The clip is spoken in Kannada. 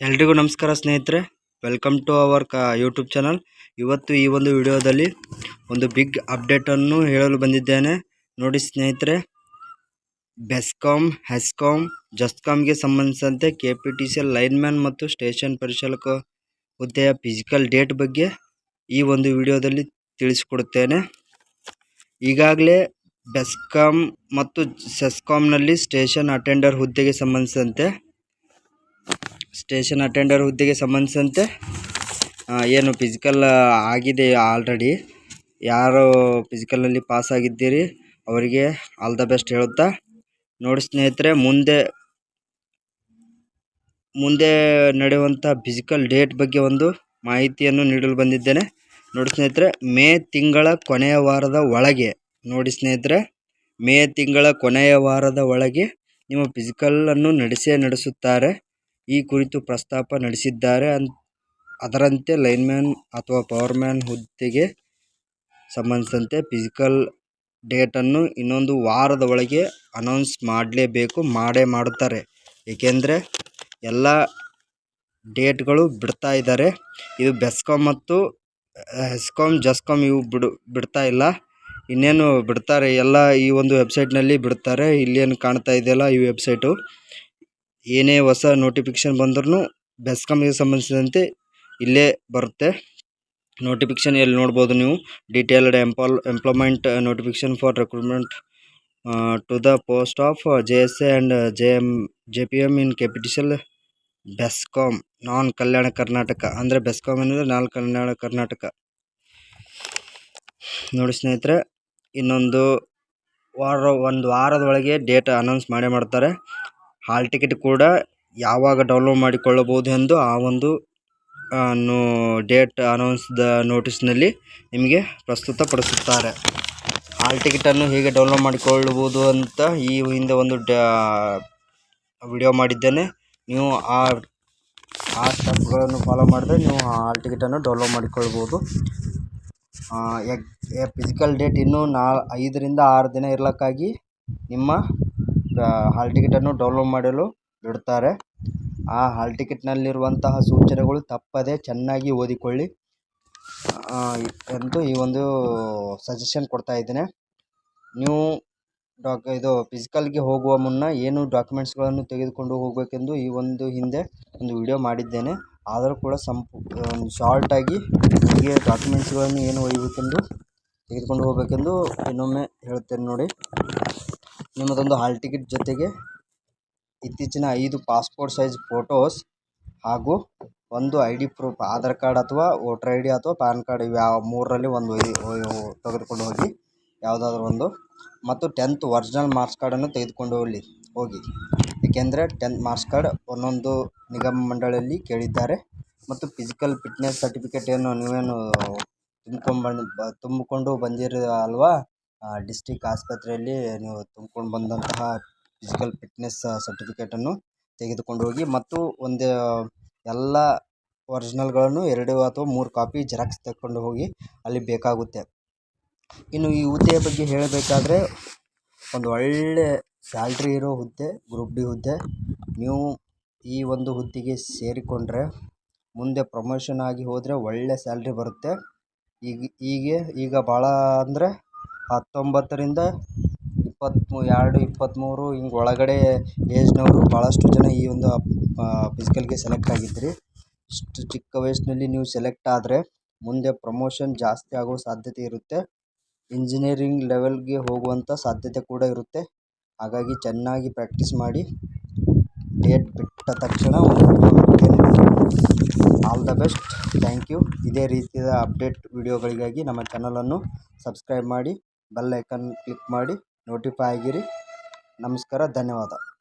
ಎಲ್ರಿಗೂ ನಮಸ್ಕಾರ ಸ್ನೇಹಿತರೆ. ವೆಲ್ಕಮ್ ಟು ಅವರ್ ಕ ಯೂಟ್ಯೂಬ್ ಚಾನಲ್ ಇವತ್ತು ಈ ಒಂದು ವಿಡಿಯೋದಲ್ಲಿ ಒಂದು ಬಿಗ್ ಅಪ್ಡೇಟನ್ನು ಹೇಳಲು ಬಂದಿದ್ದೇನೆ. ನೋಡಿ ಸ್ನೇಹಿತರೆ ಬೆಸ್ಕಾಮ್ ಹೆಸ್ಕಾಮ್ ಜಸ್ಕಾಮ್ಗೆ ಸಂಬಂಧಿಸಿದಂತೆ K P T C lineman ಮತ್ತು ಸ್ಟೇಷನ್ ಪರಿಚಾಲಕ ಹುದ್ದೆಯ ಫಿಸಿಕಲ್ ಡೇಟ್ ಬಗ್ಗೆ ಈ ಒಂದು ವಿಡಿಯೋದಲ್ಲಿ ತಿಳಿಸಿಕೊಡುತ್ತೇನೆ. ಈಗಾಗಲೇ ಬೆಸ್ಕಾಮ್ ಮತ್ತು ಸೆಸ್ಕಾಮ್ನಲ್ಲಿ ಸ್ಟೇಷನ್ ಅಟೆಂಡರ್ ಹುದ್ದೆಗೆ ಸಂಬಂಧಿಸಿದಂತೆ ಸ್ಟೇಷನ್ ಅಟೆಂಡರ್ ಹುದ್ದೆಗೆ ಸಂಬಂಧಿಸಿದಂತೆ ಏನು ಫಿಸಿಕಲ್ ಆಗಿದೆ ಆಲ್ರೆಡಿ ಯಾರು ಫಿಸಿಕಲ್ನಲ್ಲಿ ಪಾಸ್ ಆಗಿದ್ದೀರಿ, ಅವರಿಗೆ ಆಲ್ ದ ಬೆಸ್ಟ್ ಹೇಳುತ್ತಾ. ನೋಡಿ ಸ್ನೇಹಿತರೆ, ಮುಂದೆ ಮುಂದೆ ನಡೆಯುವಂಥ ಫಿಸಿಕಲ್ ಡೇಟ್ ಬಗ್ಗೆ ಒಂದು ಮಾಹಿತಿಯನ್ನು ನೀಡಲು ಬಂದಿದ್ದೇನೆ. ನೋಡಿ ಸ್ನೇಹಿತರೆ, ಮೇ ತಿಂಗಳ ಕೊನೆಯ ವಾರದ ಒಳಗೆ, ನೋಡಿ ಸ್ನೇಹಿತರೆ, ಮೇ ತಿಂಗಳ ಕೊನೆಯ ವಾರದ ಒಳಗೆ ನಿಮ್ಮ ಫಿಸಿಕಲನ್ನು ನಡೆಸೇ ನಡೆಸುತ್ತಾರೆ. ಈ ಕುರಿತು ಪ್ರಸ್ತಾಪ ನಡೆಸಿದ್ದಾರೆ ಅದರಂತೆ ಲೈನ್ಮ್ಯಾನ್ ಅಥವಾ ಪವರ್ಮ್ಯಾನ್ ಹುದ್ದೆಗೆ ಸಂಬಂಧಿಸಿದಂತೆ ಫಿಸಿಕಲ್ ಡೇಟನ್ನು ಇನ್ನೊಂದು ವಾರದ ಒಳಗೆ ಅನೌನ್ಸ್ ಮಾಡಲೇಬೇಕು, ಮಾಡೇ ಮಾಡುತ್ತಾರೆ. ಏಕೆಂದರೆ ಎಲ್ಲ ಡೇಟ್ಗಳು ಬಿಡ್ತಾ ಇದ್ದಾರೆ. ಇದು ಬೆಸ್ಕಾಮ್ ಮತ್ತು ಎಸ್ಕಾಮ್ ಜಸ್ಕಾಮ್ ಇವು ಬಿಡು, ಬಿಡ್ತಾ ಇಲ್ಲ. ಇನ್ನೇನು ಬಿಡ್ತಾರೆ, ಎಲ್ಲ ಈ ಒಂದು ವೆಬ್ಸೈಟ್ನಲ್ಲಿ ಬಿಡ್ತಾರೆ. ಇಲ್ಲೇನು ಕಾಣ್ತಾ ಇದೆಯಲ್ಲ ಈ ವೆಬ್ಸೈಟು. ಏನೇ ಹೊಸ ನೋಟಿಫಿಕೇಶನ್ ಬಂದ್ರೂ ಬೆಸ್ಕಾಮ್ಗೆ ಸಂಬಂಧಿಸಿದಂತೆ ಇಲ್ಲೇ ಬರುತ್ತೆ. ನೋಟಿಫಿಕೇಶನ್ ಎಲ್ಲಿ ನೋಡ್ಬೋದು ನೀವು? Detailed ಎಂಪಾಲ್ employment notification for recruitment to the post of J S A and J M J P M in ಕ್ಯಾಪಿಟಿಷಲ್ BESCOM non Kalyana Karnataka ಅಂದರೆ ಬೆಸ್ಕಾಮ್ ಅನ್ನೋದು ನಾಲ್ ಕಲ್ಯಾಣ ಕರ್ನಾಟಕ ನೋಡಿ ಸ್ನೇಹಿತರೆ, ಇನ್ನೊಂದು ವಾರ, ಒಂದು ವಾರದೊಳಗೆ ಡೇಟ್ ಅನೌನ್ಸ್ ಮಾಡೇ ಮಾಡ್ತಾರೆ. ಹಾಲ್ ಟಿಕೆಟ್ ಕೂಡ ಯಾವಾಗ ಡೌನ್ಲೋಡ್ ಮಾಡಿಕೊಳ್ಳಬಹುದು ಎಂದು ಆ ಒಂದು ಡೇಟ್ ನೋ, ಡೇಟ್ ಅನೌನ್ಸ್ದ ನೋಟಿಸ್ನಲ್ಲಿ ನಿಮಗೆ ಪ್ರಸ್ತುತಪಡಿಸುತ್ತಾರೆ. ಹಾಲ್ ಟಿಕೆಟನ್ನು ಹೇಗೆ ಡೌನ್ಲೋಡ್ ಮಾಡಿಕೊಳ್ಳಬಹುದು ಅಂತ ಈ ಹಿಂದೆ ಒಂದು ವಿಡಿಯೋ ಮಾಡಿದ್ದೇನೆ. ನೀವು ಆ ಆ ಸ್ಟೆಪ್ಗಳನ್ನು ಫಾಲೋ ಮಾಡಿದ್ರೆ ನೀವು ಹಾಲ್ ಟಿಕೆಟನ್ನು ಡೌನ್ಲೋಡ್ ಮಾಡಿಕೊಳ್ಬೋದು ಫಿಸಿಕಲ್ ಡೇಟ್ ಇನ್ನೂ ನಾ ಐದರಿಂದ ಆರು ದಿನ ಇರಲಿಕ್ಕಾಗಿ ನಿಮ್ಮ ಹಾಲ್ ಟಿಕೆಟನ್ನು ಡೌನ್ಲೋಡ್ ಮಾಡಲು ಬಿಡುತ್ತಾರೆ ಆ ಹಾಲ್ ಟಿಕೆಟ್ನಲ್ಲಿರುವಂತಹ ಸೂಚನೆಗಳು ತಪ್ಪದೆ ಚೆನ್ನಾಗಿ ಓದಿಕೊಳ್ಳಿ. ಎಂದು ಈ ಒಂದು ಸಜೆಷನ್ ಕೊಡ್ತಾ ಇದ್ದೇನೆ. ನೀವು ಡಾಕ್ ಇದು ಫಿಸಿಕಲ್ಗೆ ಹೋಗುವ ಮುನ್ನ ಏನು ಡಾಕ್ಯುಮೆಂಟ್ಸ್ಗಳನ್ನು ತೆಗೆದುಕೊಂಡು ಹೋಗಬೇಕೆಂದು ಈ ಒಂದು ಹಿಂದೆ ಒಂದು ವಿಡಿಯೋ ಮಾಡಿದ್ದೇನೆ. ಆದರೂ ಕೂಡ ಸಂಪು ಶಾರ್ಟಾಗಿ ನಿಮಗೆ ಡಾಕ್ಯುಮೆಂಟ್ಸ್ಗಳನ್ನು ಏನು ಒಯ್ಯಬೇಕೆಂದು, ತೆಗೆದುಕೊಂಡು ಹೋಗಬೇಕೆಂದು ಇನ್ನೊಮ್ಮೆ ಹೇಳುತ್ತೇನೆ ನೋಡಿ. ನಿಮ್ಮದೊಂದು ಹಾಲ್ ಟಿಕೆಟ್ ಜೊತೆಗೆ ಇತ್ತೀಚಿನ ಐದು ಪಾಸ್ಪೋರ್ಟ್ ಸೈಜ್ ಫೋಟೋಸ್ ಹಾಗೂ ಒಂದು I D proof Aadhaar card ಅಥವಾ ವೋಟರ್ ಐ ಡಿ ಅಥವಾ ಪ್ಯಾನ್ ಕಾರ್ಡ್ ಇವು ಯಾವ ಮೂರರಲ್ಲಿ ಒಂದು ತೆಗೆದುಕೊಂಡು ಹೋಗಿ, ಯಾವುದಾದ್ರು ಒಂದು. ಮತ್ತು ಟೆಂತ್ ಒರಿಜಿನಲ್ ಮಾರ್ಕ್ಸ್ ಕಾರ್ಡನ್ನು ತೆಗೆದುಕೊಂಡು ಹೋಗಲಿ, ಹೋಗಿ. ಏಕೆಂದರೆ ಟೆಂತ್ ಮಾರ್ಕ್ಸ್ ಕಾರ್ಡ್ ಒಂದೊಂದು ನಿಗಮ ಮಂಡಳಿಯಲ್ಲಿ ಕೇಳಿದ್ದಾರೆ. ಮತ್ತು ಫಿಸಿಕಲ್ ಫಿಟ್ನೆಸ್ ಸರ್ಟಿಫಿಕೇಟ್ ಏನು ನೀವೇನು ತುಂಬ್ಕೊಂಡು ಬಂದು, ತುಂಬಿಕೊಂಡು ಬಂದಿರೋ ಅಲ್ವಾ? ಡಿಸ್ಟಿಕ್ ಆಸ್ಪತ್ರೆಯಲ್ಲಿ ನೀವು ತುಂಬ್ಕೊಂಡು ಬಂದಂತಹ ಫಿಸಿಕಲ್ ಫಿಟ್ನೆಸ್ ಸರ್ಟಿಫಿಕೇಟನ್ನು ತೆಗೆದುಕೊಂಡು ಹೋಗಿ ಮತ್ತು ಒಂದು ಎಲ್ಲ ಒರಿಜಿನಲ್ಗಳನ್ನು ಎರಡು ಅಥವಾ ಮೂರು ಕಾಪಿ ಜೆರಾಕ್ಸ್ ತೆಕ್ಕೊಂಡು ಹೋಗಿ ಅಲ್ಲಿ ಬೇಕಾಗುತ್ತೆ. ಇನ್ನು ಈ ಹುದ್ದೆಯ ಬಗ್ಗೆ ಹೇಳಬೇಕಾದ್ರೆ ಒಂದು ಒಳ್ಳೆ ಸ್ಯಾಲ್ರಿ ಇರೋ ಹುದ್ದೆ ಗ್ರೂಪ್ ಡಿ ಹುದ್ದೆ. ನೀವು ಈ ಒಂದು ಹುದ್ದೆಗೆ ಸೇರಿಕೊಂಡ್ರೆ ಮುಂದೆ ಪ್ರಮೋಷನ್ ಆಗಿ ಹೋದರೆ ಒಳ್ಳೆ ಸ್ಯಾಲ್ರಿ ಬರುತ್ತೆ. ಈಗ ಈಗ ಈಗ ಭಾಳ ಅಂದರೆ ಹತ್ತೊಂಬತ್ತರಿಂದ ಇಪ್ಪತ್ತ್ಮೂ ಎರಡು ಇಪ್ಪತ್ತ್ಮೂರು ಹಿಂಗೆ ಒಳಗಡೆ ಏಜ್ನವರು ಭಾಳಷ್ಟು ಜನ ಈ ಒಂದು ಫಿಸಿಕಲ್ಗೆ ಸೆಲೆಕ್ಟ್ ಆಗಿದ್ರಿ. ಇಷ್ಟು ಚಿಕ್ಕ ವಯಸ್ಸಿನಲ್ಲಿ ನೀವು ಸೆಲೆಕ್ಟ್ ಆದರೆ ಮುಂದೆ ಪ್ರಮೋಷನ್ ಜಾಸ್ತಿ ಆಗೋ ಸಾಧ್ಯತೆ ಇರುತ್ತೆ. ಇಂಜಿನಿಯರಿಂಗ್ ಲೆವೆಲ್ಗೆ ಹೋಗುವಂಥ ಸಾಧ್ಯತೆ ಕೂಡ ಇರುತ್ತೆ. ಹಾಗಾಗಿ ಚೆನ್ನಾಗಿ ಪ್ರಾಕ್ಟೀಸ್ ಮಾಡಿ ಡೇಟ್ ಬಿಟ್ಟ ತಕ್ಷಣ all the best thank you ಇದೇ ರೀತಿಯ ಅಪ್ಡೇಟ್ ವಿಡಿಯೋಗಳಿಗಾಗಿ ನಮ್ಮ ಚಾನಲನ್ನು ಸಬ್ಸ್ಕ್ರೈಬ್ ಮಾಡಿ. ಬೆಲ್ ಐಕನ್ ಕ್ಲಿಕ್ ಮಾಡಿ ನೋಟಿಫೈ ಆಗಿರಿ. ನಮಸ್ಕಾರ ಧನ್ಯವಾದ.